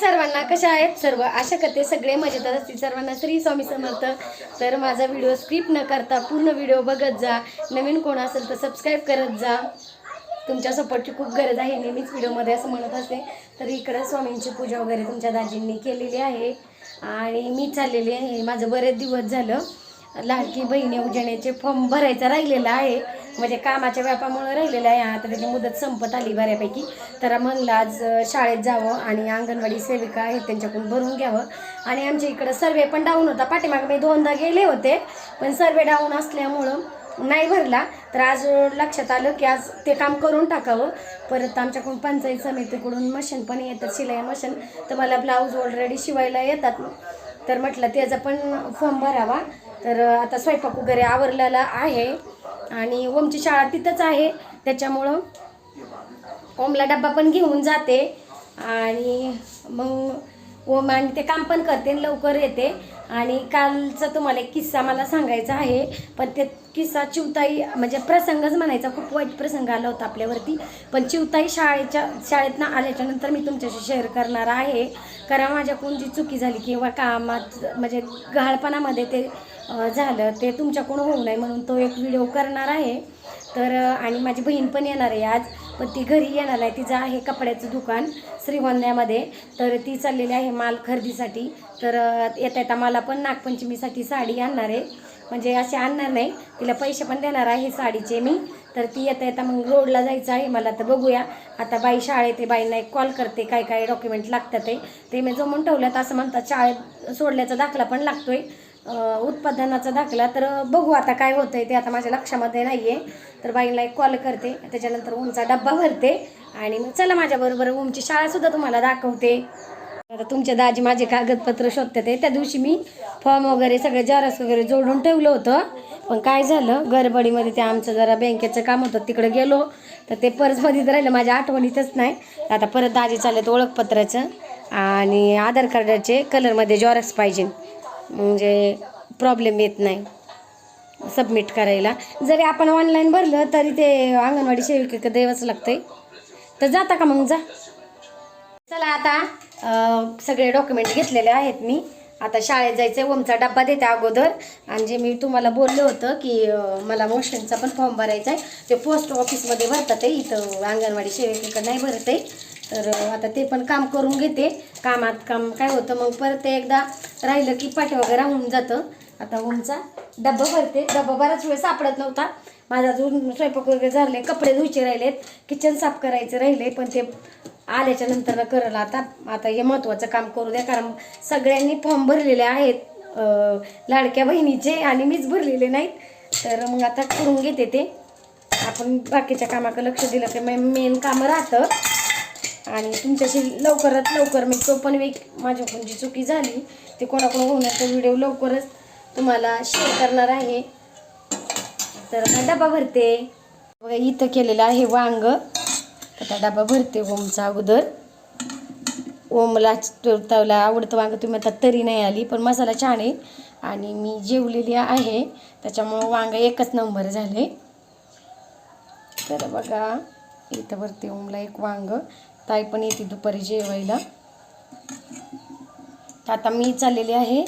सर्वांना कशा आहेत सर्व? आशा करते सगळे मजेत असतील. सर्वांना श्री स्वामी समर्थ. तर माझा व्हिडिओ स्किप न करता पूर्ण व्हिडिओ बघत जा. नवीन कोण असेल तर सबस्क्राईब करत जा. तुमच्या सपोर्टची खूप गरज आहे. नेहमीच व्हिडिओमध्ये असं म्हणत असते. तर इकडं स्वामींची पूजा वगैरे तुमच्या दाजींनी केलेली आहे. आणि मी चाललेली आहे. माझं बरेच दिवस झालं. लाडकी बहिणी उजण्याचे फॉर्म भरायचा राहिलेला आहे. म्हणजे कामाच्या व्यापामुळे राहिलेलं आहे. आता त्याची मुदत संपत आली बऱ्यापैकी. तर म्हणलं आज शाळेत जावं आणि अंगणवाडी सेविका आहेत त्यांच्याकडून भरून घ्यावं. आणि आमच्या इकडं सर्वे पण डाऊन होता. पाठीमागे मी दोनदा गेले होते पण सर्वे डाऊन असल्यामुळं नाही भरला. तर आज लक्षात आलं की आज ते काम करून टाकावं. परत आमच्याकडून पंचायत समितीकडून मशीन पण येतात शिलाई मशीन. तर मला ब्लाऊज ऑलरेडी शिवायला येतात. तर म्हटलं त्याचा पण फॉर्म भरावा. तर आता स्वयंपाक वगैरे आवरलेला आहे. आणि ओमची शाळा तिथंच आहे. त्याच्यामुळं ओमला डब्बा पण घेऊन जाते. आणि मग ओम आणि ते काम पण करते आणि लवकर येते. आणि कालचा तुम्हाला एक किस्सा मला सांगायचा आहे. पण ते किस्सा चिवताई म्हणजे प्रसंगच म्हणायचा खूप वाईट प्रसंग आला होता आपल्यावरती. पण चिवताई शाळेच्या शाळेतनं आल्याच्यानंतर मी तुमच्याशी शेअर करणार आहे. कारण माझ्याकडून जी चुकी झाली किंवा कामात म्हणजे गहाळपणामध्ये ते झालं ते तुमच्याकडून होऊ नये म्हणून तो एक व्हिडिओ करणार आहे. तर आणि माझी बहीण पण येणार आहे आज पण ती घरी येणार आहे. तिचं आहे कपड्याचं दुकान श्रीगोंद्यामध्ये तर ती चाललेली आहे माल खरेदीसाठी. तर येता येता मला पण नागपंचमीसाठी साडी आणणार आहे. म्हणजे असे आणणार नाही. तिला पैसे पण देणार आहे साडीचे मी. तर ती येता येता मग रोडला जायचं आहे. मला तर बघूया. आता बाई शाळेत बाईंना एक कॉल करते. काय काय डॉक्युमेंट लागतात ते. ते मी जमून ठेवल्यात. असं म्हणतात शाळेत सोडल्याचा दाखला पण लागतो आहे उत्पादनाचा दाखला तर बघू आता काय होतंय ते आता माझ्या लक्षामध्ये नाही आहे तर बाईंना एक कॉल करते त्याच्यानंतर ओमचा डब्बा भरते आणि मग चला माझ्याबरोबर ओमची शाळासुद्धा तुम्हाला दाखवते. आता तुमच्या दाजी माझे कागदपत्र शोधते ते त्या दिवशी मी फॉर्म वगैरे सगळे जरास वगैरे जोडून ठेवलं होतं. पण काय झालं गडबडीमध्ये ते आमचं जरा बँकेचं काम होतं तिकडे गेलो. तर ते पर्समध्येच राहिलं माझ्या आठवणीतच नाही. आता परत दाजी चालत ओळखपत्राचं. आणि आधार कार्डाचे कलरमध्ये जॉरक्स पाहिजे. म्हणजे प्रॉब्लेम येत नाही. सबमिट करायला. जरी आपण ऑनलाईन भरलं तरी ते अंगणवाडी सेविकेकडे द्यावंच लागतंय. तर जाता का मग जा? चला आता सगळे डॉक्युमेंट घेतलेले आहेत मी. आता शाळेत जायचं आहे ओमचा डब्बा देते अगोदर. आणि जे मी तुम्हाला बोललं होतं की मला मोशनचा पण फॉर्म भरायचा आहे ते पोस्ट ऑफिसमध्ये भरतात आहे इथं अंगणवाडी सेविकेकडे नाही भरत आहे तर आता ते पण काम करून घेते. कामात काम काय होतं मग परत ते एकदा राहिलं की पाठी वगैरे होऊन जातं. आता उंचा डब्बा भरते. डब्बा बराच वेळ सापडत नव्हता. माझा अजून स्वयंपाक वगैरे झाले कपडे धुयचे राहिलेत. किचन साफ करायचे राहिले पण ते आल्याच्यानंतर करल. आता आता हे महत्त्वाचं काम करू द्या. कारण सगळ्यांनी फॉर्म भरलेले आहेत. लाडक्या बहिणीचे आणि मीच भरलेले नाहीत. तर मग आता करून घेते ते. आपण बाकीच्या कामाकडे लक्ष दिलं की मेन कामं राहतं. आणि तुमच्याशी लवकरात लवकर मी तो पण वेग माझ्याकडून जी चुकी झाली ते कोणाकडून होण्याचा व्हिडिओ लवकरच तुम्हाला शेअर करणार आहे. तर आता डबा भरते. बघा इथं केलेलं आहे वांग. आता डबा भरते ओमचा अगोदर. ओमला तवला आवडतं वांग तुम्ही आता तरी नाही आली पण मसाला छान आहे. आणि मी जेवलेली आहे. त्याच्यामुळं वांग एकच नंबर झाले. तर बघा इथं भरते ओमला एक वांग. ताई पण येते दुपारी जेवायला. तर आता मी चाललेली आहे.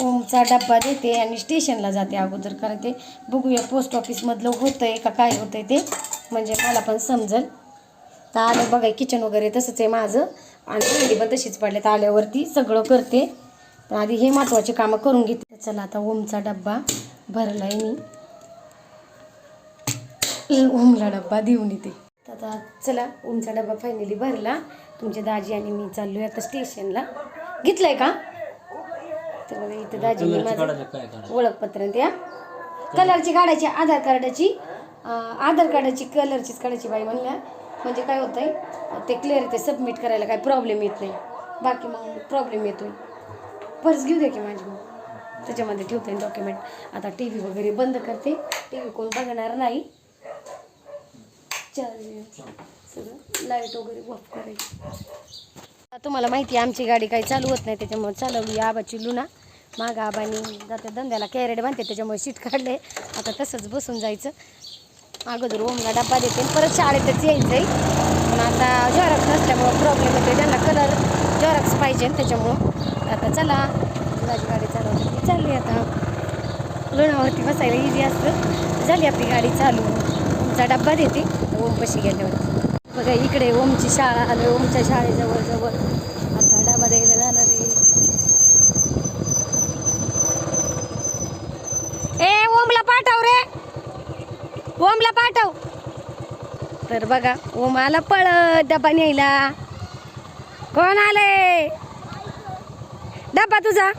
ओमचा डब्बा देते आणि स्टेशनला जाते अगोदर. कारण ते बघूया पोस्ट ऑफिसमधलं होतं आहे का काय होतं आहे ते. म्हणजे मला पण समजेल. तर आलं बघा किचन वगैरे तसंच आहे माझं. आणि भांडी पण तशीच पडले तर आल्यावरती सगळं करते. पण आधी हे महत्त्वाचे कामं करून घेते. चला आता ओमचा डब्बा भरला आहे मी. ओमला डब्बा देऊन येते. तर आता चला ओमचा डब्बा फायनली भरला. तुमच्या दाजी आणि मी चाललोय आता स्टेशनला घेतलंय का? तर बघा इथं दाजीने माझं ओळखपत्र द्या. कलरची काढायची आधार कार्डाची. आधार कार्डाची कलरचीच काढायची बाई म्हणल्या. म्हणजे काय होतंय ते क्लिअर ते सबमिट करायला काय प्रॉब्लेम येत नाही. बाकी मग प्रॉब्लेम येतोय. पर्स घेऊ दे की माझी मग. त्याच्यामध्ये ठेवते डॉक्युमेंट आता टी व्ही वगैरे बंद करते. टी व्ही कोण बघणार नाही. चार्ज सगळं लाइट वगैरे ऑफ करायची. आता तुम्हाला माहिती आहे आमची गाडी काही चालू होत नाही त्याच्यामुळे चालवली आबाची लुना. माग आबानी जाते धंद्याला कॅरेट बांधते त्याच्यामुळे शीट काढले. आता तसंच बसून जायचं. अगोदर ओमला डब्बा देते परत शाळेतच यायचं आहे पण आता जॉरक्स नसल्यामुळं प्रॉब्लेम होते त्यांना कलर जॉरक्स पाहिजे त्याच्यामुळं. आता चला माझी गाडी चालवली चालली आता. लोणावरती बसायला इझी असतं. झाली आपली गाडी चालू. तुमचा डब्बा देते. ओमपाशी गेल्यावर बघा इकडे ओमची शाळा आलो ओमच्या शाळेजवळ जवळ. आता डबा द्यायला जाणार आहे. ए ओमला पाठव रे. ओमला पाठव. तर बघा ओम आला पळत डबा न्यायला. कोण आले डबा तुझा.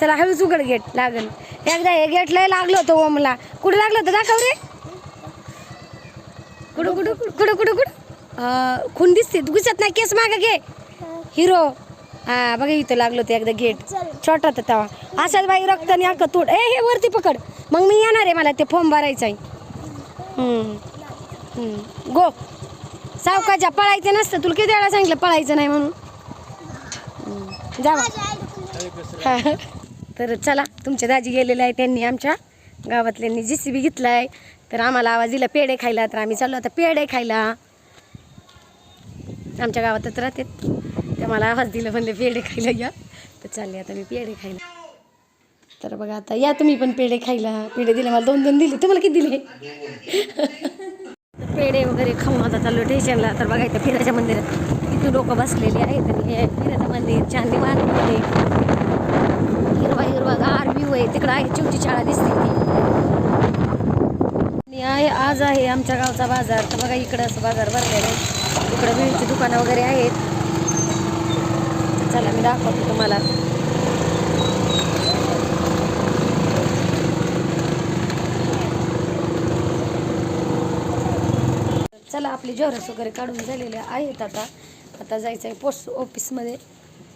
चला हळूच उघड गेट लागल. एकदा हे गेट लय लागलो होतं ओमला. कुठे लागलं होतं? दाखव रे. कुठं कुठं कुठं कुठं अं, खून दिसते. घुसत नाही केस मागं घे. हिरो. हा बघा इथं लागलं होतं एकदा गेट. छोटा होता तेव्हा. असाच बाई रक्ताने अख्खं तोड. ए हे वरती पकड. मग मी येणार आहे मला ते फॉर्म भरायचं आहे. गो. सावकाच्या पळायचं नसतं. तुला किती वेळा सांगितलं पळायचं नाही म्हणून. जावा. तर चला तुमचे दाजी गेलेले आहे त्यांनी आमच्या गावातल्यांनी जी सी बी घेतला आहे तर आम्हाला आवाज दिला पेढे खायला. तर आम्ही चाललो आता पेढे खायला. आमच्या गावातच राहते ते मला आवाज दिला म्हणले पेढे खायला या. तर चालले आता मी पेढे खायला. तर बघा आता या तुम्ही पण पेढे खायला. पेढे दिले मला दोन दोन दिले. तुम्हाला किती दिले? पेढे वगैरे खाऊन आता चाललो स्टेशनला तर बघा इथं फिराच्या मंदिरात किती लोक बसलेले आहेत आणि हे फिराचं मंदिर चांदी मध्ये हिरवा हिरवा गार व्ह्यू आहे. तिकडं आहे चिवची शाळा दिसते ती. आहे आज आहे आमच्या गावचा बाजार. तर बघा इकडं असं बाजार भरलेला आहे. इकडं विळीची दुकानं वगैरे आहेत. चला मी दाखवतो तुम्हाला. चला आपली जोरस वगैरे काढून झालेले आहेत आता. आता जायचं आहे पोस्ट ऑफिसमध्ये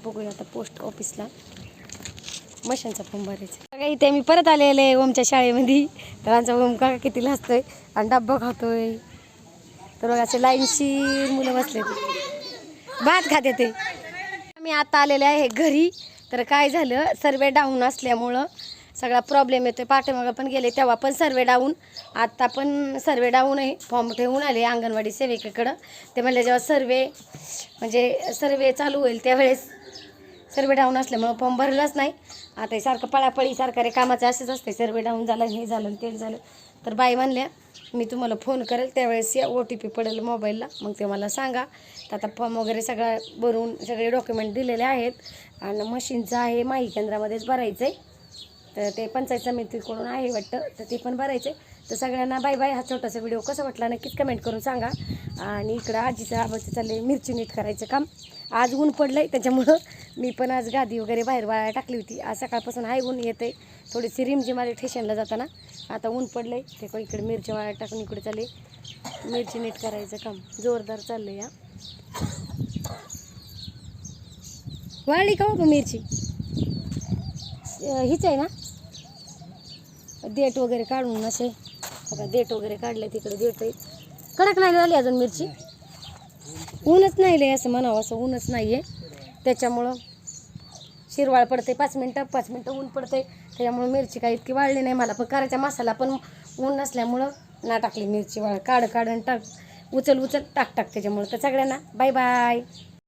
बघूया आता पोस्ट ऑफिसला मशांचा फॉर्म भरायचा. बघा इथे मी परत आलेले आहे ओमच्या शाळेमध्ये. तर आमचा ओम काका किती लाजतोय आणि डब्बा खातोय. तर बघा असे लाईनशी मुलं बसले भात खाते ते. मी आता आलेले आहे घरी. तर काय झालं सर्वे डाऊन असल्यामुळं सगळा प्रॉब्लेम येतोय. पाठीमागं पण गेले तेव्हा पण सर्वे डाऊन. आत्ता पण सर्वे डाऊन आहे. फॉर्म ठेवून आले अंगणवाडी सेविकेकडं. ते म्हणले जेव्हा सर्वे म्हणजे सर्वे चालू होईल त्यावेळेस सर्वे डाऊन असल्यामुळं फॉर्म भरलाच नाही. आता हे सारखं पळापळी रे कामाचं असंच असते सर्वे डाऊन झालं हे झालं ते झालं. तर बाई म्हणल्या मी तुम्हाला फोन करेल त्यावेळेस या ओ टी पी पडेल मोबाईलला. मग ते मला सांगा. तर आता फॉर्म वगैरे सगळं भरून सगळे डॉक्युमेंट दिलेले आहेत. आणि मशीनचं आहे माही केंद्रामध्येच भरायचं आहे तर ते पंचायत समितीकडून आहे वाटतं तर ते पण भरायचे तर सगळ्यांना बाय बाय. हा छोटासा व्हिडिओ कसा वाटला नक्कीच कमेंट करून सांगा. आणि इकडं आजीचं आबाचं आहे मिरची नीट करायचं काम. आज ऊन पडलं आहे त्याच्यामुळं मी पण आज गादी वगैरे बाहेर वाळायला टाकली होती. आज सकाळपासून हाय ऊन येते थोडीशी रिमझी माझ्या ठेशनला जाताना. आता ऊन पडलं आहे ते इकडे मिरची वाळायला टाकून इकडे चालले. मिरची नीट करायचं काम. जोरदार चाललं या वाळली का हो बाबा मिरची? हीच आहे ना? देठ वगैरे काढून असे. बघा देठ वगैरे काढले तिकडे देठ आहे. कडक नाही झाली अजून मिरची? ऊनच नाही लय असं म्हणावं असं ऊनच नाही आहे त्याच्यामुळं शिरवाळ पडते पाच मिनटं पाच मिनटं ऊन पडते. त्याच्यामुळं मिरची काही इतकी वाळली नाही मला. पण करायचा मसाला पण ऊन नसल्यामुळं ना टाकली मिरची वाळ. काढ काढ आणि टाक उचल उचल टाक टाक त्याच्यामुळं. तर सगळ्यांना बाय बाय.